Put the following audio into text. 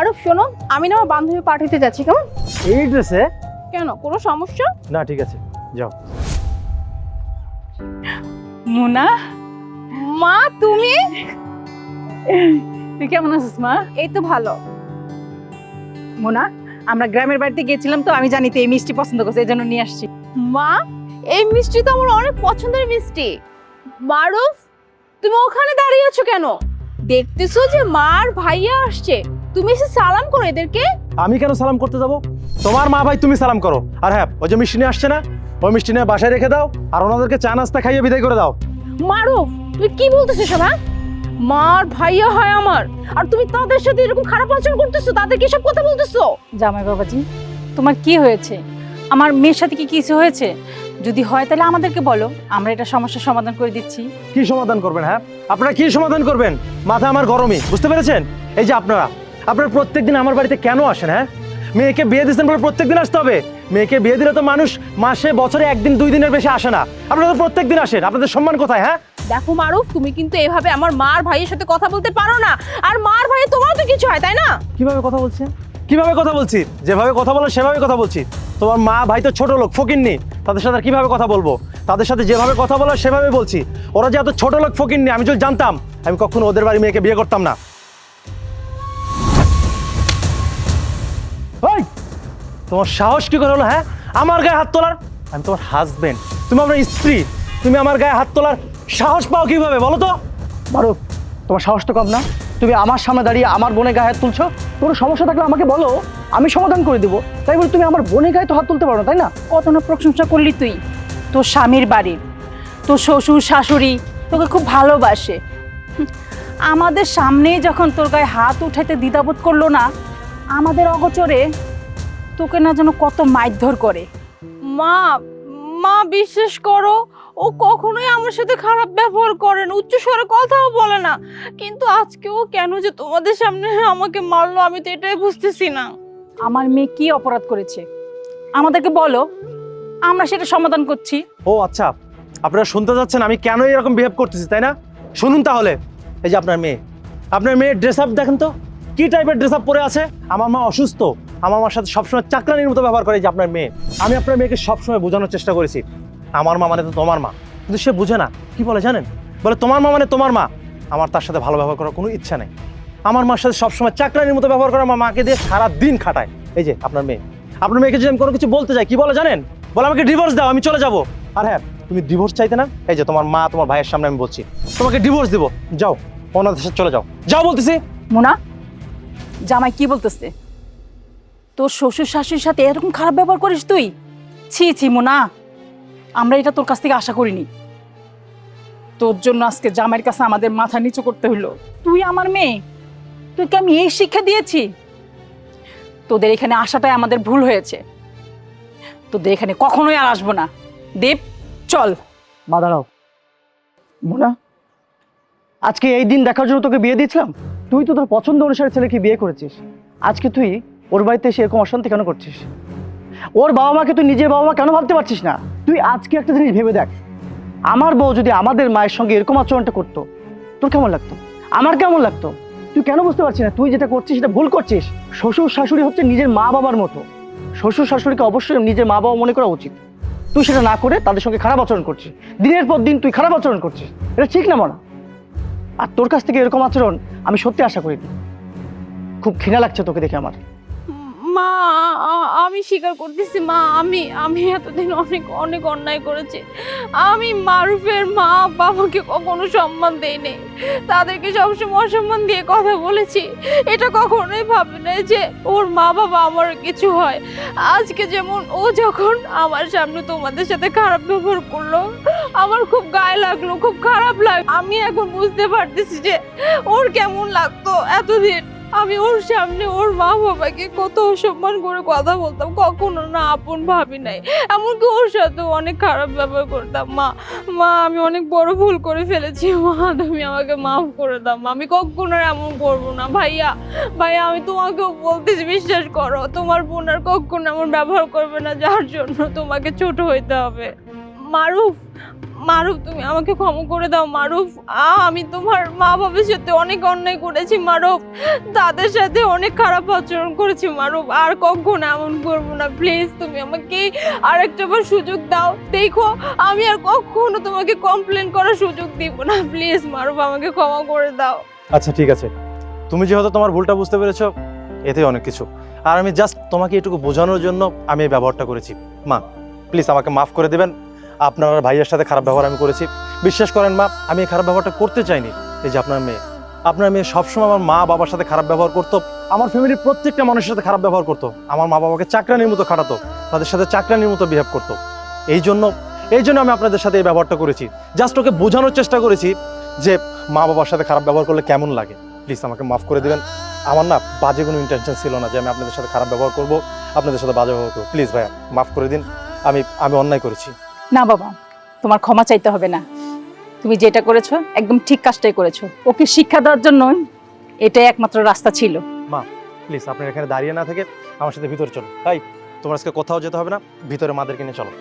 মারুফ শোনো আমি না আমার বান্ধবী পাঠাতে যাচ্ছি কেমন? এই ড্রেসে কেন কোনো সমস্যা? না ঠিক আছে যাও। মুনা? মা তুমি? তুই কেমন আছিস মা? এই তো ভালো। মুনা আমরা গ্রামের বাড়িতে গেছিলাম তো আমি জানি তো এই মিষ্টি পছন্দ করছে এই জন্য নিয়ে আসছি। মা এই মিষ্টি তো আমার অনেক পছন্দের মিষ্টি। মারুফ তুমি ওখানে দাঁড়িয়ে আছো কেন? দেখতেছো যে মার ভাইয়া আসছে। তুমি এসে সালাম করো এদেরকে। আমি কেন সালাম করতে যাব? তোমার মা ভাই তুমি সালাম করো। আর হ্যাঁ ওই যে মিষ্টি নিয়ে আসছে না ওই মিষ্টি নিয়ে বাসায় রেখে দাও আর ওনাদেরকে চা নাস্তা খাইয়ে বিদায় করে দাও। মারুফ তুই কি বলতেছিস সব হ্যাঁ মার ভাইয়া হয় আমার। আর তুমি তাদের সাথে এরকম খারাপ আচরণ করতেছো তাদেরকে সব কথা বলতেছো? জামাই বাবাজি তোমার কি হয়েছে? আমার মেয়ের সাথে কি কিছু হয়েছে? যদি হয় তাহলে আমাদেরকে বলো আমরা এটা সমস্যার সমাধান করে দিচ্ছি। কি সমাধান করবেন হ্যাঁ? আপনারা কি সমাধান করবেন? মাথা আমার গরমই বুঝতে পেরেছেন? এই যে আপনারা আপনারা প্রত্যেকদিন আমার বাড়িতে কেন আসেন হ্যাঁ? মেয়েকে বিয়ে দিচ্ছেন বলে প্রত্যেকদিন আসতে হবে। মেয়েকে বিয়ে দিলে তো মানুষ মাসে বছরে একদিন দুই দিনের বেশি আসে না। আপনারা তো প্রত্যেকদিন আসেন। আপনাদের সম্মান কোথায় হ্যাঁ? দেখো মারুফ তুমি কিন্তু এভাবে আমার মার ভাইয়ের সাথে কথা বলতে পারো না। আর মার ভাই তোমারও তো কিছু হয় তাই না? কীভাবে কথা বলছেন কীভাবে কথা বলছি? যেভাবে কথা বলো সেভাবে কথা বলছি। তোমার মা ভাই তো ছোট লোক ফকিননি। তাদের সাথে আর কীভাবে কথা বলব? তাদের সাথে যেভাবে কথা বলো সেভাবে বলছি। ওরা যে এত ছোট লোক ফকিননি আমি যদি জানতাম আমি কখনো ওদের বাড়ি মেয়েকে বিয়ে করতাম না। তোমার সাহস কি করে হলো হ্যাঁ? আমার গায়ে হাত তোলার? আমি তোমার হাজবেন্ড তুমি আমার স্ত্রী। তুমি আমার গায়ে হাত তোলার সাহস পাও কীভাবে বলো তো? মারুফ তোমার সাহস তো কম না। তুমি আমার সামনে দাঁড়িয়ে আমার বোনের গায়ে হাত তুলছো? কোনো সমস্যা থাকলে আমাকে বলো আমি সমাধান করে দেবো। তাই বলে তুমি আমার বোনের গায়ে তো হাত তুলতে পারো না তাই না? কত না প্রশংসা করলি তুই? তোর স্বামীর বাড়ির তোর শ্বশুর শাশুড়ি তোকে খুব ভালোবাসে। আমাদের সামনেই যখন তোর গায়ে হাত উঠাইতে দ্বিধাবোধ করল না আমাদের অগোচরে তোকে না যেন কত মারধর করে। মা মা বিশ্বাস করো ও কখনোই আমার সাথে খারাপ ব্যবহার করে না। উচ্চ স্বরে কথাও বলে না। কিন্তু আজকে ও কেন যে তোমাদের সামনে আমাকে মারলো আমি তো এটাই বুঝতেছি না। আমার মেয়ে কি অপরাধ করেছে? আমাদেরকে বলো আমরা সেটা সমাধান করছি। ও আচ্ছা আপনারা শুনতে যাচ্ছেন আমি কেন এরকম বিহেভ করতেছি তাই না? শুনুন তাহলে এই যে আপনার মেয়ে। আপনার মেয়ের ড্রেস আপ দেখেন তো? কি টাইপের ড্রেস আপ পরে আছে? আমার মা অসুস্থ। আমার মার সাথে সবসময় চাকরানির মতো ব্যবহার করে যে আপনার মেয়ে। আমি আপনার মেয়েকে সবসময় বোঝানোর চেষ্টা করেছি। আমার মা মানে তো তোমার মা। কিন্তু সে বুঝে না। কি বলে জানেন? বলে, তোমার মা মানে তোমার মা। আমার তার সাথে ভালো ব্যবহার করার কোনো ইচ্ছা নেই। আমার মার সাথে সবসময় চাকরানির মতো ব্যবহার করে আমার মাকে দিয়ে সারা দিন খাটায়। এই যে আপনার মেয়ে। আপনার মেয়েকে যদি আমি কোনো কিছু বলতে চাই কি বলে জানেন? বলে, আমাকে ডিভোর্স দাও, আমি চলে যাব। আর হ্যাঁ তুমি ডিভোর্স চাইতে না, এই যে তোমার মা, তোমার ভাইয়ের সামনে আমি বলছি, তোমাকে ডিভোর্স দিব। যাও ওনাদের সাথে চলে যাও। যাও বলতেছি। মোনা, জামাই কি বলতেছে? তোর শ্বশুর শাশুড়ির সাথে এরকম খারাপ ব্যবহার করিস তুই? ছি ছি, মোনা। আমরা এটা তোর কাছ থেকে আশা করিনি। তোর জন্য আজকে জামাইয়ের কাছে আমাদের মাথা নিচু করতে হলো তুই আমার মেয়ে। তুইকে আমি এই শিক্ষা দিয়েছি। তোদের এখানে আসাটাই আমাদের ভুল হয়েছে। তোদের এখানে কখনোই আর আসব না। দেব, চল। মা মোনা, আজকে এই দিন দেখার জন্য তোকে বিয়ে দিয়েছিলাম? তুই তো তোর পছন্দ অনুসারে ছেলেকে বিয়ে করেছিস। আজকে তুই ওর বাড়িতে এসে এরকম অশান্তি কেন করছিস? ওর বাবা মাকে তুই নিজের বাবা মা কেন ভাবতে পারছিস না? তুই আজকে একটা জিনিস ভেবে দেখ। আমার বউ যদি আমাদের মায়ের সঙ্গে এরকম আচরণটা করতো, তোর কেমন লাগতো? আমার কেমন লাগতো? তুই কেন বুঝতে পারছিস না? তুই যেটা করছিস, সেটা ভুল করছিস। শ্বশুর শাশুড়ি হচ্ছে নিজের মা বাবার মতো। শ্বশুর শাশুড়িকে অবশ্যই নিজের মা বাবা মনে করা উচিত। তুই সেটা না করে তাদের সঙ্গে খারাপ আচরণ করছিস। দিনের পর দিন তুই খারাপ আচরণ করছিস। এটা ঠিক না মনা আর তোর কাছ থেকে এরকম আচরণ আমি সত্যি আশা করিনি। খুব ঘৃণা লাগছে তোকে দেখে আমার। মা আমি স্বীকার করতেছি, মা, আমি আমি এতদিন অনেক অনেক অন্যায় করেছি। আমি মারুফের মা বাবাকে কখনো সম্মান দেইনি তাদেরকে সবসময় অসম্মান দিয়ে কথা বলেছি। এটা কখনোই ভাবি নাই যে ওর মা, বাবা আমার কিছু হয়। আজকে যেমন ও যখন আমার সামনে তোমাদের সাথে খারাপ ব্যবহার করল, আমার খুব গায়ে লাগল, খুব খারাপ লাগ আমি এখন বুঝতে পারতেছি যে ওর কেমন লাগতো এতদিন। আমি ওর সামনে ওর মা বাবাকে কত অসম্মান করে কথা বলতাম, কখনো না আপন ভাবি নাই। এমনকি ওর সাথে অনেক খারাপ ব্যবহার করতাম। মা মা, আমি অনেক বড় ভুল করে ফেলেছি। মা, তুমি আমাকে মাফ করে দাও। মা, আমি কখনো এমন করব না। ভাইয়া ভাইয়া, আমি তোমাকেও বলতেছি বিশ্বাস করো, তোমার বোন আর কখনো এমন ব্যবহার করবে না, যার জন্য তোমাকে ছোট হইতে হবে। মারুফ মারুফ, তুমি আমাকে ক্ষমা করে দাও, মারুফ। আমি তোমার মা বাবার সাথে অনেক অন্যায় করেছি, মারুফ। তাদের সাথে অনেক খারাপ আচরণ করেছি, মারুফ। আর কখনো এমন করব না। প্লিজ তুমি আমাকে আর একটা বার সুযোগ দাও। দেখো, আমি আর কখনো তোমাকে কমপ্লেন করার সুযোগ দিব না। প্লিজ মারুফ, আমাকে ক্ষমা করে দাও। আচ্ছা ঠিক আছে। তুমি যেহেতু তোমার ভুলটা বুঝতে পেরেছ এতেই অনেক কিছু। আর আমি জাস্ট তোমাকে এটুকু বোঝানোর জন্য আমি এই ব্যবহারটা করেছি। মা প্লিজ আমাকে মাফ করে দেবেন। আপনার ভাইয়ের সাথে খারাপ ব্যবহার আমি করেছি। বিশ্বাস করেন মা, আমি এই খারাপ ব্যবহারটা করতে চাইনি। এই যে আপনার মেয়ে। আপনার মেয়ে সবসময় আমার মা বাবার সাথে খারাপ ব্যবহার করতো। আমার ফ্যামিলির প্রত্যেকটা মানুষের সাথে খারাপ ব্যবহার করতো। আমার মা বাবাকে চাকরানির মতো খাটাতো। তাদের সাথে চাকরানির মতো বিহেভ করতো। এই জন্য এই জন্য আমি আপনাদের সাথে এই ব্যবহারটা করেছি। জাস্ট ওকে বোঝানোর চেষ্টা করেছি যে মা বাবার সাথে খারাপ ব্যবহার করলে কেমন লাগে। প্লিজ আমাকে মাফ করে দেবেন। আমার না বাজে কোনো ইন্টেনশন ছিল না যে আমি আপনাদের সাথে খারাপ ব্যবহার করব। আপনাদের সাথে বাজে ব্যবহার করব। প্লিজ ভাইয়া, মাফ করে দিন। আমি আমি অন্যায় করেছি। না বাবা, তোমার ক্ষমা চাইতে হবে না। তুমি যেটা করেছ, একদম ঠিক কাজটাই করেছ। ওকে শিক্ষা দেওয়ার জন্য এটাই একমাত্র রাস্তা ছিল। মা প্লিজ আপনার এখানে দাঁড়িয়ে না থেকে আমার সাথে ভিতরে চলো তাই, তোমার আজকে কোথাও যেতে হবে না, ভিতরে মাদেরকে নিয়ে চলো।